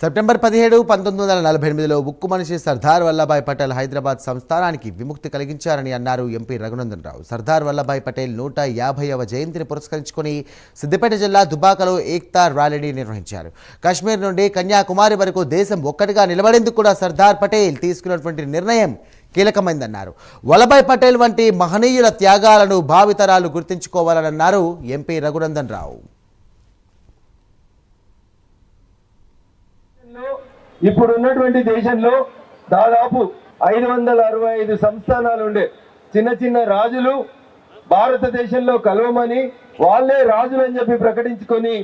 September పదిహేడు పంతొమ్మిది వందల నలభై ఎనిమిదిలో ఉక్కు మనిషి సర్దార్ వల్లభాయ్ పటేల్ హైదరాబాద్ సంస్థానానికి విముక్తి కలిగించారని అన్నారు ఎంపీ రఘునందన్ రావు. సర్దార్ వల్లభాయ్ పటేల్ నూట యాభైవ జయంతిని పురస్కరించుకొని సిద్దిపేట జిల్లా దుబాకలో ఏక్తా ర్యాలీని నిర్వహించారు. కాశ్మీర్ నుండి కన్యాకుమారి వరకు దేశం ఒక్కటిగా నిలబడేందుకు కూడా సర్దార్ పటేల్ తీసుకున్నటువంటి నిర్ణయం కీలకమైందన్నారు. వల్లభాయ్ పటేల్ వంటి మహనీయుల త్యాగాలను భావితరాలు గుర్తుంచుకోవాలని అన్నారు ఎంపీ రఘునందన్ రావు దేశంలో ఇప్పుడు ఉన్నటువంటి దేశంలో దాదాపు ఐదు వందల అరవై ఐదు సంస్థానాలు ఉండే చిన్న చిన్న రాజులు భారతదేశంలో కలవమని వాళ్ళే రాజులు అని చెప్పి ప్రకటించుకొని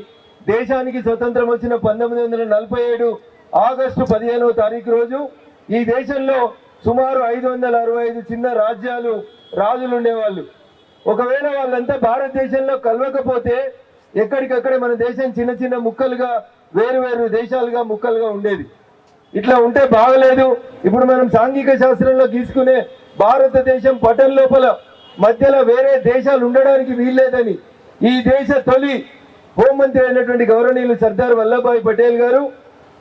దేశానికి స్వతంత్రం వచ్చిన పంతొమ్మిది వందల నలభై ఏడు ఆగస్టు పదిహేనవ తారీఖు రోజు ఈ దేశంలో సుమారు ఐదు వందల అరవై ఐదు చిన్న రాజ్యాలు రాజులు ఉండేవాళ్ళు ఒకవేళ వాళ్ళంతా భారతదేశంలో కలవకపోతే ఎక్కడికక్కడే మన దేశం చిన్న చిన్న ముక్కలుగా వేరు వేరు దేశాలుగా ముక్కలుగా ఉండేది. ఇట్లా ఉంటే బాగలేదు. ఇప్పుడు మనం సాంఘిక శాస్త్రంలో తీసుకునే భారతదేశం పటం లోపల మధ్యలో వేరే దేశాలు ఉండడానికి వీల్లేదని ఈ దేశ తొలి హోంమంత్రి అయినటువంటి గౌరవనీయులు సర్దార్ వల్లభాయ్ పటేల్ గారు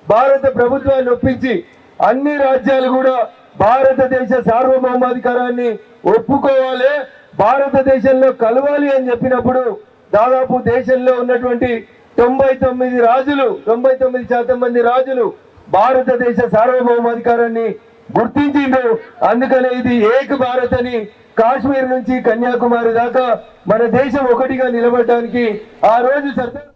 భారత ప్రభుత్వాన్ని ఒప్పించి అన్ని రాజ్యాలు కూడా భారతదేశ సార్వభౌమాధికారాన్ని ఒప్పుకోవాలి భారతదేశంలో కలవాలి అని చెప్పినప్పుడు దాదాపు దేశంలో ఉన్నటువంటి తొంభై తొమ్మిది రాజులు తొంభై తొమ్మిది శాతం మంది రాజులు భారతదేశ సార్వభౌమాధికారాన్ని గుర్తించిండు. అందుకనే ఇది ఏక్ భారత్ అని కాశ్మీర్ నుంచి కన్యాకుమారి దాకా మన దేశం ఒకటిగా నిలబడటానికి ఆ రోజు సర్దార్